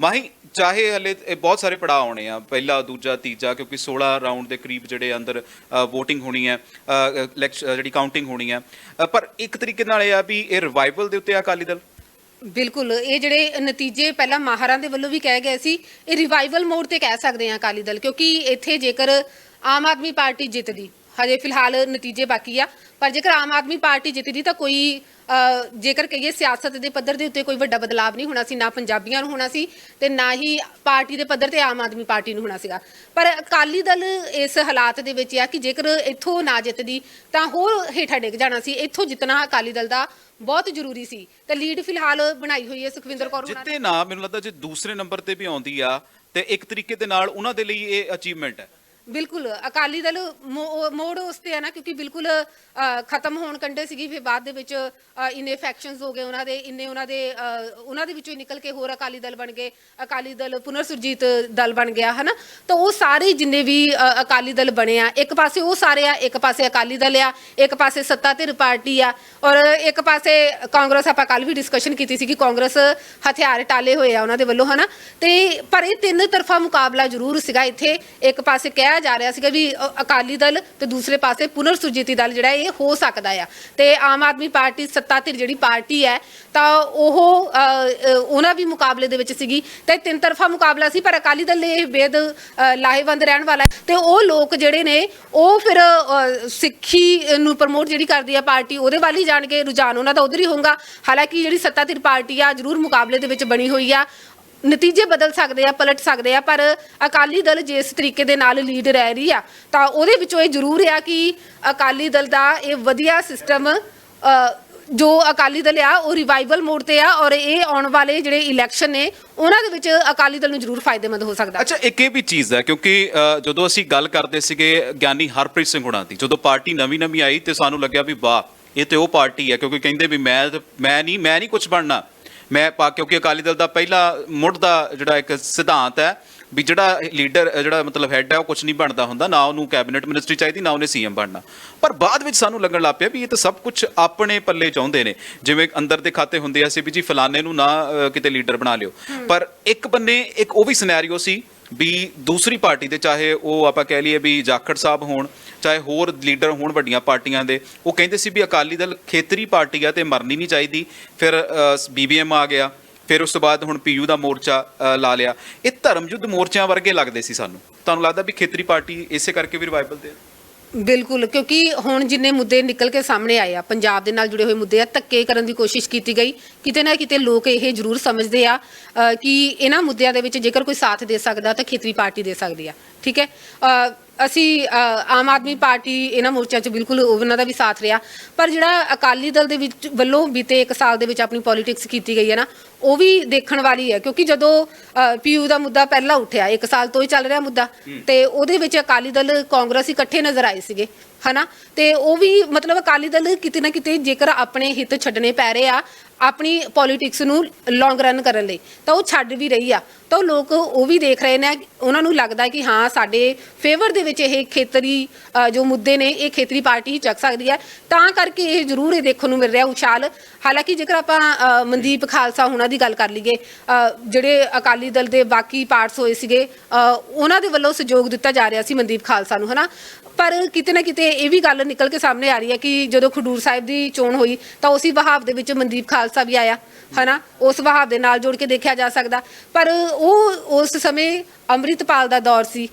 ਮਾਹੀ, ਚਾਹੇ ਹਲੇ ਬਹੁਤ ਸਾਰੇ ਪੜਾਅ ਆਉਣੇ ਆ, ਪਹਿਲਾ, ਦੂਜਾ, ਤੀਜਾ, ਕਿਉਂਕਿ 16 ਰਾਉਂਡ ਦੇ ਕਰੀਬ ਜਿਹੜੇ ਅੰਦਰ VOTING ਹੋਣੀ ਹੈ ਜਿਹੜੀ ਕਾਊਂਟਿੰਗ ਹੋਣੀ ਹੈ। ਪਰ ਇੱਕ ਤਰੀਕੇ ਨਾਲ ਇਹ ਆ ਵੀ ਇਹ ਰਿਵਾਈਵਲ ਦੇ ਉੱਤੇ ਆ ਅਕਾਲੀ ਦਲ? ਬਿਲਕੁਲ, ਇਹ ਜਿਹੜੇ ਨਤੀਜੇ ਪਹਿਲਾਂ ਮਾਹਰਾਂ ਦੇ ਵੱਲੋਂ ਵੀ ਕਹਿ ਗਏ ਸੀ, ਇਹ ਰਿਵਾਈਵਲ ਮੋਡ ਤੇ ਕਹਿ ਸਕਦੇ ਹਾਂ ਅਕਾਲੀ ਦਲ, ਕਿਉਂਕਿ ਇੱਥੇ ਜੇਕਰ ਆਮ ਆਦਮੀ ਪਾਰਟੀ ਜਿੱਤਦੀ, ਹਜੇ ਫਿਲਹਾਲ ਨਤੀਜੇ ਬਾਕੀ ਆ, ਪਰ ਜੇਕਰ ਆਮ ਆਦਮੀ ਪਾਰਟੀ ਜਿੱਤਦੀ ਤਾਂ ਕੋਈ ਜੇਕਰ ਕਹੀਏ ਸਿਆਸਤ ਦੇ ਪੱਧਰ ਦੇ ਉੱਤੇ ਕੋਈ ਵੱਡਾ ਬਦਲਾਵ ਨਹੀਂ ਹੋਣਾ ਸੀ, ਨਾ ਪੰਜਾਬੀਆਂ ਨੂੰ ਹੋਣਾ ਸੀ ਤੇ ਨਾ ਹੀ ਪਾਰਟੀ ਦੇ ਪੱਧਰ ਤੇ ਆਮ ਆਦਮੀ ਪਾਰਟੀ ਨੂੰ ਹੋਣਾ ਸੀਗਾ। ਪਰ ਅਕਾਲੀ ਦਲ ਇਸ ਹਾਲਾਤ ਦੇ ਵਿੱਚ ਆ ਕਿ ਜੇਕਰ ਇੱਥੋਂ ਨਾ ਜਿੱਤਦੀ ਤਾਂ ਹੋਰ ਹੇਠਾਂ ਡਿੱਗ ਜਾਣਾ ਸੀ। ਇੱਥੋਂ ਜਿੱਤਣਾ ਅਕਾਲੀ ਦਲ ਦਾ ਬਹੁਤ ਜ਼ਰੂਰੀ ਸੀ। ਤੇ ਲੀਡ ਫਿਲਹਾਲ ਬਣਾਈ ਹੋਈ ਹੈ ਸੁਖਵਿੰਦਰ ਕੌਰ ਹੋਣਾ ਨੇ। ਜਿੱਤੇ ਨਾ, ਮੈਨੂੰ ਲੱਗਦਾ ਜੇ ਦੂਸਰੇ ਨੰਬਰ ਤੇ ਵੀ ਆਉਂਦੀ ਆ ਤੇ ਇੱਕ ਤਰੀਕੇ ਦੇ ਨਾਲ ਉਹਨਾਂ ਦੇ ਲਈ ਇਹ ਅਚੀਵਮੈਂਟ ਹੈ। ਬਿਲਕੁਲ ਅਕਾਲੀ ਦਲ ਮੋੜ ਉਸ ਤੇ ਹੈ ਨਾ ਕਿਉਂਕਿ ਬਿਲਕੁਲ ਖਤਮ ਹੋਣ ਕੰਡੇ ਸੀਗੀ ਫਿਰ ਬਾਅਦ ਦੇ ਵਿੱਚ ਅ, ਇੰਨੇ ਫੈਕਸ਼ਨਸ ਹੋ ਗਏ ਉਹਨਾਂ ਦੇ ਇੰਨੇ ਉਹਨਾਂ ਦੇ ਉਹਨਾਂ ਦੇ ਵਿੱਚੋਂ ਨਿਕਲ ਕੇ ਹੋਰ ਅਕਾਲੀ ਦਲ ਬਣ ਗਏ ਅਕਾਲੀ ਦਲ ਪੁਨਰ ਸੁਰਜੀਤ ਦਲ ਬਣ ਗਿਆ ਹਨਾ? ਤਾਂ ਉਹ ਸਾਰੇ ਜਿੰਨੇ ਵੀ ਅਕਾਲੀ ਦਲ ਬਣੇ ਆ ਇੱਕ ਪਾਸੇ ਉਹ ਸਾਰੇ ਆ ਇੱਕ ਪਾਸੇ ਅਕਾਲੀ ਦਲ ਆ ਇੱਕ ਪਾਸੇ ਸੱਤਾ ਧਿਰ ਪਾਰਟੀ ਆ ਔਰ ਇੱਕ ਪਾਸੇ ਕਾਂਗਰਸ ਆਪਾਂ ਕੱਲ ਵੀ ਡਿਸਕਸ਼ਨ ਕੀਤੀ ਸੀ ਕਿ ਕਾਂਗਰਸ ਹਥਿਆਰ ਟਾਲੇ ਹੋਏ ਆ ਉਹਨਾਂ ਦੇ ਵੱਲੋਂ ਹਨਾ? ਤੇ ਪਰ ਇਹ ਤਿੰਨ ਤਰਫਾ ਮੁਕਾਬਲਾ ਜ਼ਰੂਰ ਸੀਗਾ ਇੱਥੇ ਇੱਕ ਪਾਸੇ ਕਹਿ ਜਾ ਰਿਹਾ ਸੀਗਾ ਵੀ ਅ- ਅਕਾਲੀ ਦਲ ਤੇ ਦੂਸਰੇ ਪਾਸੇ ਪੁਨਰ ਸੁਰਜੀਤੀ ਦਲ ਜਿਹੜਾ ਇਹ ਹੋ ਸਕਦਾ ਆ। ਤੇ ਆਮ ਆਦਮੀ ਪਾਰਟੀ ਸੱਤਾ ਧਿਰ ਜਿਹੜੀ ਪਾਰਟੀ ਹੈ ਤਾਂ ਉਹ ਅ, ਅ, ਉਹਨਾਂ ਵੀ ਮੁਕਾਬਲੇ ਦੇ ਵਿੱਚ ਸੀਗੀ। ਤੇ ਤਿੰਨ ਤਰਫਾ ਮੁਕਾਬਲਾ ਸੀ ਪਰ ਅਕਾਲੀ ਦਲ ਲਈ ਇਹ ਬੇਦ ਅ, ਲਾਹੇਵੰਦ ਰਹਿਣ ਵਾਲਾ ਹੈ। ਤੇ ਉਹ ਲੋਕ ਜਿਹੜੇ ਨੇ ਉਹ ਫਿਰ ਅ, ਸਿੱਖੀ ਨੂੰ ਪ੍ਰਮੋਟ ਜਿਹੜੀ ਕਰਦੀ ਆ ਪਾਰਟੀ ਉਹਦੇ ਵੱਲ ਹੀ ਜਾਣਗੇ। ਰੁਝਾਨ ਉਹਨਾਂ ਦਾ ਉਧਰ ਹੀ ਹੋਊਗਾ। ਹਾਲਾਂਕਿ ਜਿਹੜੀ ਸੱਤਾ ਧਿਰ ਪਾਰਟੀ ਆ ਜ਼ਰੂਰ ਮੁਕਾਬਲੇ ਦੇ ਵਿੱਚ ਬਣੀ ਹੋਈ ਆ। ਨਤੀਜੇ ਬਦਲ ਸਕਦੇ ਆ, ਪਲਟ ਸਕਦੇ ਆ, ਪਰ ਅਕਾਲੀ ਦਲ ਜਿਸ ਤਰੀਕੇ ਦੇ ਨਾਲ ਲੀਡ ਰਹਿ ਰਹੀ ਆ, ਤਾਂ ਉਹਦੇ ਵਿੱਚੋਂ ਇਹ ਜ਼ਰੂਰ ਆ ਕਿ ਅਕਾਲੀ ਦਲ ਦਾ ਇਹ ਵਧੀਆ ਸਿਸਟਮ ਜੋ ਅਕਾਲੀ ਦਲ ਆ, ਉਹ ਰਿਵਾਈਵਲ ਮੋਡ ਤੇ ਆ ਔਰ ਇਹ ਆਉਣ ਵਾਲੇ ਜਿਹੜੇ ਇਲੈਕਸ਼ਨ ਨੇ, ਉਹਨਾਂ ਦੇ ਵਿੱਚ ਅਕਾਲੀ ਦਲ ਨੂੰ ਜ਼ਰੂਰ ਫਾਇਦੇਮੰਦ ਹੋ ਸਕਦਾ। ਅੱਛਾ, ਇੱਕ ਇਹ ਵੀ ਚੀਜ਼ ਹੈ, ਕਿਉਂਕਿ ਜਦੋਂ ਅਸੀਂ ਗੱਲ ਕਰਦੇ ਸੀਗੇ ਗਿਆਨੀ ਹਰਪ੍ਰੀਤ ਸਿੰਘ ਹੁਣਾਂ ਦੀ, ਜਦੋਂ ਪਾਰਟੀ ਨਵੀਂ ਨਵੀਂ ਆਈ ਤੇ ਸਾਨੂੰ ਲੱਗਿਆ ਵੀ ਵਾਹ, ਇਹ ਤੇ ਉਹ ਪਾਰਟੀ ਹੈ, ਕਿਉਂਕਿ ਕਹਿੰਦੇ ਵੀ ਮੈਂ ਮੈਂ ਨਹੀਂ ਮੈਂ ਨਹੀਂ ਕੁਝ ਬਣਨਾ। ਮੈਂ ਪਾ ਕਿਉਂਕਿ ਅਕਾਲੀ ਦਲ ਦਾ ਪਹਿਲਾ ਮੁੱਢ ਦਾ ਜਿਹੜਾ ਇੱਕ ਸਿਧਾਂਤ ਹੈ ਵੀ ਜਿਹੜਾ ਲੀਡਰ ਜਿਹੜਾ ਮਤਲਬ ਹੈੱਡ ਹੈ ਉਹ ਕੁਝ ਨਹੀਂ ਬਣਦਾ ਹੁੰਦਾ ਨਾ ਉਹਨੂੰ ਕੈਬਨਿਟ ਮਿਨਿਸਟਰੀ ਚਾਹੀਦੀ ਨਾ ਉਹਨੇ ਸੀਐਮ ਬਣਨਾ। ਪਰ ਬਾਅਦ ਵਿੱਚ ਸਾਨੂੰ ਲੱਗਣ ਲੱਗ ਪਿਆ ਵੀ ਇਹ ਤਾਂ ਸਭ ਕੁਝ ਆਪਣੇ ਪੱਲੇ ਚਾਹੁੰਦੇ ਨੇ। ਜਿਵੇਂ ਅੰਦਰ ਦੇ ਖਾਤੇ ਹੁੰਦੇ ਆ ਸੀ ਵੀ ਜੀ ਫਲਾਣੇ ਨੂੰ ਨਾ ਕਿਤੇ ਲੀਡਰ ਬਣਾ ਲਿਓ। ਪਰ ਇੱਕ ਬੰਨੇ ਇੱਕ ਉਹ ਵੀ ਸਿਨੈਰੀਓ ਸੀ ਵੀ ਦੂਸਰੀ ਪਾਰਟੀ ਦੇ, ਚਾਹੇ ਉਹ ਆਪਾਂ ਕਹਿ ਲਈਏ ਵੀ ਜਾਖੜ ਸਾਹਿਬ ਹੋਣ, ਚਾਹੇ ਹੋਰ ਲੀਡਰ ਹੋਣ ਵੱਡੀਆਂ ਪਾਰਟੀਆਂ ਦੇ, ਉਹ ਕਹਿੰਦੇ ਸੀ ਵੀ ਅਕਾਲੀ ਦਲ ਖੇਤਰੀ ਪਾਰਟੀ ਆ ਤੇ ਮਰਨੀ ਨਹੀਂ ਚਾਹੀਦੀ। ਫਿਰ ਬੀਬੀਐਮ ਆ ਗਿਆ, ਫਿਰ ਉਸ ਤੋਂ ਬਾਅਦ ਹੁਣ ਪੀਯੂ ਦਾ ਮੋਰਚਾ ਲਾ ਲਿਆ। ਇਹ ਧਰਮ ਯੁੱਧ ਮੋਰਚਿਆਂ ਵਰਗੇ ਲੱਗਦੇ ਸੀ ਸਾਨੂੰ। ਤੁਹਾਨੂੰ ਲੱਗਦਾ ਵੀ ਖੇਤਰੀ ਪਾਰਟੀ ਇਸੇ ਕਰਕੇ ਵੀ ਰਿਵਾਈਵਲ ਦੇ ਬਿਲਕੁਲ ਕਿਉਂਕਿ ਹੁਣ ਜਿੰਨੇ ਮੁੱਦੇ ਨਿਕਲ ਕੇ ਸਾਹਮਣੇ ਆਏ ਆ ਪੰਜਾਬ ਦੇ ਨਾਲ ਜੁੜੇ ਹੋਏ ਮੁੱਦੇ ਆ ਧੱਕੇ ਕਰਨ ਦੀ ਕੋਸ਼ਿਸ਼ ਕੀਤੀ ਗਈ ਕਿਤੇ ਨਾ ਕਿਤੇ ਲੋਕ ਇਹ ਜ਼ਰੂਰ ਸਮਝਦੇ ਆ ਅ, ਕਿ ਇਹਨਾਂ ਮੁੱਦਿਆਂ ਦੇ ਵਿੱਚ ਜੇਕਰ ਕੋਈ ਸਾਥ ਦੇ ਸਕਦਾ ਤਾਂ ਖੇਤਰੀ ਪਾਰਟੀ ਦੇ ਸਕਦੀ ਆ। ਠੀਕ ਹੈ? ਅਸੀਂ ਆਮ ਆਦਮੀ ਪਾਰਟੀ ਇਹਨਾਂ ਮੋਰਚਿਆਂ 'ਚ ਬਿਲਕੁਲ ਉਹਨਾਂ ਦਾ ਵੀ ਸਾਥ ਰਿਹਾ। ਪਰ ਜਿਹੜਾ ਅਕਾਲੀ ਦਲ ਦੇ ਵਿੱਚ ਵੱਲੋਂ ਬੀਤੇ ਇੱਕ ਸਾਲ ਦੇ ਵਿੱਚ ਆਪਣੀ ਪੋਲਿਟਿਕਸ ਕੀਤੀ ਗਈ ਹੈ ਨਾ ਉਹ ਵੀ ਦੇਖਣ ਵਾਲੀ ਹੈ। ਕਿਉਂਕਿ ਜਦੋਂ ਪੀਯੂ ਦਾ ਮੁੱਦਾ ਪਹਿਲਾਂ ਉੱਠਿਆ ਇੱਕ ਸਾਲ ਤੋਂ ਹੀ ਚੱਲ ਰਿਹਾ ਮੁੱਦਾ ਤੇ ਉਹਦੇ ਵਿੱਚ ਅਕਾਲੀ ਦਲ ਕਾਂਗਰਸ ਇਕੱਠੇ ਨਜ਼ਰ ਆਏ ਸੀਗੇ ਹਨਾ? ਤੇ ਉਹ ਵੀ ਮਤਲਬ ਅਕਾਲੀ ਦਲ ਕਿਤੇ ਨਾ ਕਿਤੇ ਜੇਕਰ ਆਪਣੇ ਹਿੱਤ ਛੱਡਣੇ ਪੈ ਰਹੇ ਆ ਆਪਣੀ ਪੋਲਿਟਿਕਸ ਨੂੰ ਲੌਂਗ ਰਨ ਕਰਨ ਲਈ। ਤਾਂ ਉਹ ਛੱਡ ਵੀ ਰਹੀ ਆ। ਤਾਂ ਉਹ ਲੋਕ ਉਹ ਵੀ ਦੇਖ ਰਹੇ ਨੇ, ਉਹਨਾਂ ਨੂੰ ਲੱਗਦਾ ਕਿ ਹਾਂ, ਸਾਡੇ ਫੇਵਰ ਦੇ ਵਿੱਚ ਇਹ ਖੇਤਰੀ ਜੋ ਮੁੱਦੇ ਨੇ, ਇਹ ਖੇਤਰੀ ਪਾਰਟੀ ਹੀ ਚੱਕ ਸਕਦੀ ਹੈ। ਤਾਂ ਕਰਕੇ ਇਹ ਜ਼ਰੂਰ ਇਹ ਦੇਖਣ ਨੂੰ ਮਿਲ ਰਿਹਾ ਉਛਾਲ। ਹਾਲਾਂਕਿ ਜੇਕਰ ਆਪਾਂ ਮਨਦੀਪ ਖਾਲਸਾ ਹੁਣਾਂ ਦੀ ਗੱਲ ਕਰ ਲਈਏ ਜਿਹੜੇ ਅਕਾਲੀ ਦਲ ਦੇ ਬਾਕੀ ਪਾਰਟਸ ਹੋਏ ਸੀਗੇ ਉਹਨਾਂ ਦੇ ਵੱਲੋਂ ਸਹਿਯੋਗ ਦਿੱਤਾ ਜਾ ਰਿਹਾ ਸੀ ਮਨਦੀਪ ਖਾਲਸਾ ਨੂੰ, ਹਨਾ? ਪਰ ਕਿਤੇ ਨਾ ਕਿਤੇ ਇਹ ਵੀ ਗੱਲ ਨਿਕਲ ਕੇ ਸਾਹਮਣੇ ਆ ਰਹੀ ਹੈ ਕਿ ਜਦੋਂ ਖਡੂਰ ਸਾਹਿਬ ਦੀ ਚੋਣ ਹੋਈ ਤਾਂ ਉਸੇ ਵਹਾਵ ਦੇ ਵਿੱਚ ਮਨਦੀਪ ਖਾਲਸਾ ਵੀ ਆਇਆ ਹਨਾ? ਉਸ ਵਹਾਵ ਦੇ ਨਾਲ ਜੋੜ ਕੇ ਦੇਖਿਆ ਜਾ ਸਕਦਾ। ਪਰ ਉਹ ਉਸ ਸਮੇਂ ਅੰਮ੍ਰਿਤਪਾਲ ਦਾ ਦੌਰ ਸੀ।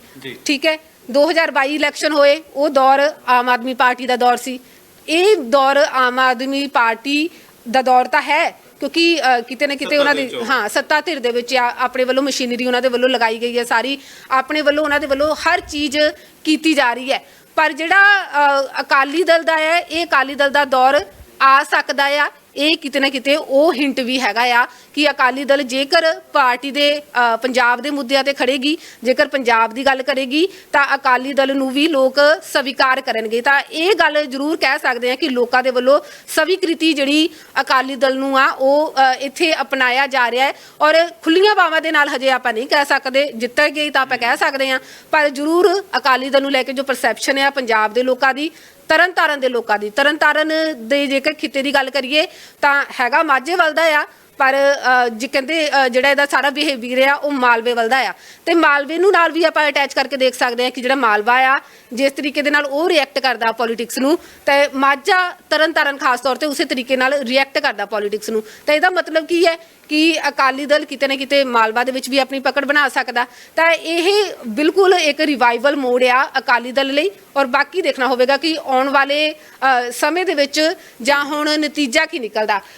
ਠੀਕ ਹੈ? 2022 ਇਲੈਕਸ਼ਨ ਹੋਏ ਉਹ ਦੌਰ ਆਮ ਆਦਮੀ ਪਾਰਟੀ ਦਾ ਦੌਰ ਸੀ। ਇਹ ਦੌਰ ਆਮ ਆਦਮੀ ਪਾਰਟੀ ਦਾ ਦੌਰ ਤਾਂ ਹੈ ਕਿਉਂਕਿ ਅ, ਕਿਤੇ ਨਾ ਕਿਤੇ ਉਹਨਾਂ ਦੇ। ਹਾਂ ਸੱਤਾ ਧਿਰ ਦੇ ਵਿੱਚ ਆ ਆਪਣੇ ਵੱਲੋਂ ਮਸ਼ੀਨਰੀ ਉਹਨਾਂ ਦੇ ਵੱਲੋਂ ਲਗਾਈ ਗਈ ਹੈ ਸਾਰੀ। ਆਪਣੇ ਵੱਲੋਂ ਉਹਨਾਂ ਦੇ ਵੱਲੋਂ ਹਰ ਚੀਜ਼ ਕੀਤੀ ਜਾ ਰਹੀ ਹੈ। ਪਰ ਜਿਹੜਾ ਅ, ਅਕਾਲੀ ਦਲ ਦਾ ਹੈ ਇਹ ਅਕਾਲੀ ਦਲ ਦਾ ਦੌਰ ਆ ਸਕਦਾ ਆ। ਇਹ ਕਿਤੇ ਨਾ ਕਿਤੇ ਉਹ ਹਿੰਟ ਵੀ ਹੈਗਾ ਆ ਕਿ ਅਕਾਲੀ ਦਲ ਜੇਕਰ ਪਾਰਟੀ ਦੇ ਅ, ਪੰਜਾਬ ਦੇ ਮੁੱਦਿਆਂ ਤੇ ਖੜੇਗੀ ਜੇਕਰ ਪੰਜਾਬ ਦੀ ਗੱਲ ਕਰੇਗੀ ਤਾਂ ਅਕਾਲੀ ਦਲ ਨੂੰ ਵੀ ਲੋਕ ਸਵੀਕਾਰ ਕਰਨਗੇ। ਤਾਂ ਇਹ ਗੱਲ ਜ਼ਰੂਰ ਕਹਿ ਸਕਦੇ ਆ ਕਿ ਲੋਕਾਂ ਦੇ ਵੱਲੋਂ ਸਵੀਕ੍ਰਿਤੀ ਜਿਹੜੀ ਅਕਾਲੀ ਦਲ ਨੂੰ ਆ ਉਹ ਅ, ਇੱਥੇ ਅਪਣਾਇਆ ਜਾ ਰਿਹਾ ਹੈ। ਔਰ ਖੁੱਲੀਆਂ ਬਾਵਾਂ ਦੇ ਨਾਲ ਹਜੇ ਆਪਾਂ ਨਹੀਂ ਕਹਿ ਸਕਦੇ ਜਿੱਤ ਗਈ ਤਾਂ ਆਪਾਂ ਕਹਿ ਸਕਦੇ ਆ ਪਰ ਜ਼ਰੂਰ ਅਕਾਲੀ ਦਲ ਨੂੰ ਲੈ ਕੇ ਜੋ ਪਰਸੈਪਸ਼ਨ ਆ ਪੰਜਾਬ ਦੇ ਲੋਕਾਂ ਦੀ ਤਰਨਤਾਰਨ ਦੇ ਲੋਕਾਂ ਦੀ। ਤਰਨਤਾਰਨ ਦੇ ਜੇਕਰ ਖਿੱਤੇ ਦੀ ਗੱਲ ਕਰੀਏ, ਤਾਂ ਹੈਗਾ ਮਾਝੇ ਵੱਲ ਦਾ ਆ। ਪਰ ਅ, ਜੇ ਕਹਿੰਦੇ ਅ, ਜਿਹੜਾ ਇਹਦਾ ਸਾਰਾ ਬਿਹੇਵੀਅਰ ਆ ਉਹ ਮਾਲਵੇ ਵੱਲ ਦਾ ਆ। ਤੇ ਮਾਲਵੇ ਨੂੰ ਨਾਲ ਵੀ ਆਪਾਂ ਅਟੈਚ ਕਰਕੇ ਦੇਖ ਸਕਦੇ ਹਾਂ ਕਿ ਜਿਹੜਾ ਮਾਲਵਾ ਆ ਜਿਸ ਤਰੀਕੇ ਦੇ ਨਾਲ ਉਹ ਰਿਐਕਟ ਕਰਦਾ ਪੋਲਿਟਿਕਸ ਨੂੰ ਤੇ ਮਾਝਾ ਤਰਨ ਤਾਰਨ ਖਾਸ ਤੌਰ ਤੇ ਉਸੇ ਤਰੀਕੇ ਨਾਲ ਰਿਐਕਟ ਕਰਦਾ ਪੋਲਿਟਿਕਸ ਨੂੰ। ਤਾਂ ਇਹਦਾ ਮਤਲਬ ਕੀ ਹੈ ਕਿ ਅਕਾਲੀ ਦਲ ਕਿਤੇ ਨਾ ਕਿਤੇ ਮਾਲਵਾ ਦੇ ਵਿੱਚ ਵੀ ਆਪਣੀ ਪਕੜ ਬਣਾ ਸਕਦਾ। ਤਾਂ ਇਹ ਬਿਲਕੁਲ ਇੱਕ ਰਿਵਾਈਵਲ ਮੋਡ ਆ ਅਕਾਲੀ ਦਲ ਲਈ ਔਰ ਬਾਕੀ ਦੇਖਣਾ ਹੋਵੇਗਾ ਕਿ ਆਉਣ ਵਾਲੇ ਅ, ਸਮੇਂ ਦੇ ਵਿੱਚ ਜਾਂ ਹੁਣ ਨਤੀਜਾ ਕੀ ਨਿਕਲਦਾ।